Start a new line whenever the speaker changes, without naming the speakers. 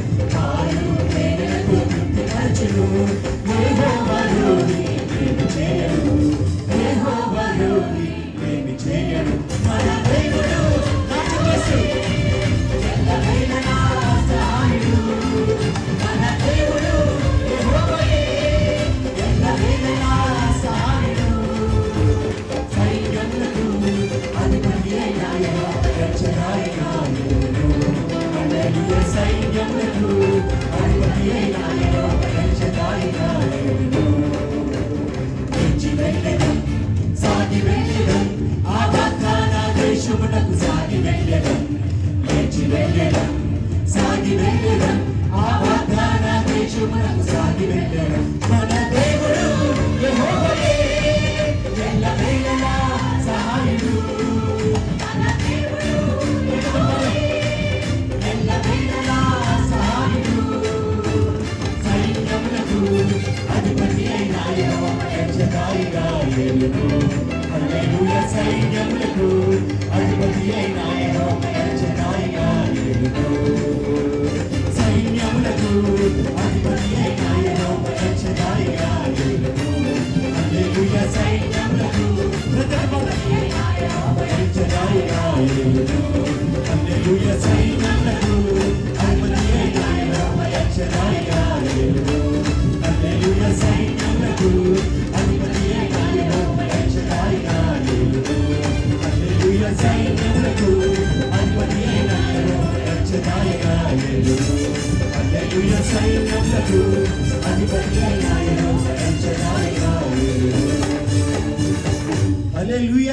Bye. దేశమునకు సాగి వెళ్ళడం లేచి వెళ్ళడం సాగి వెళ్ళడం. ఆ వాగ్దాన దేశమునకు సాగి వెళ్ళడం. మన దేవుడు యెహోవాయే ఎల్లవేళలా సహాయుడు. మన దేవుడు యెహోవాయే ఎల్లవేళలా సహాయుడు. సైన్యములకు అధిపతి అయిన యెహోవా రక్షకాయిగా ఏలును సైన్యములకు అధిపతి అయిన సైన్యములకు అధిపతి అయిన సైన్యములకు అధిపతి అయిన సైన్యములకు అల్పనీనతను రక్షదాయగా ఎల్లు అల్లెలుయ సైన్యములకు అధిపతి అయినాయను రక్షదాయగా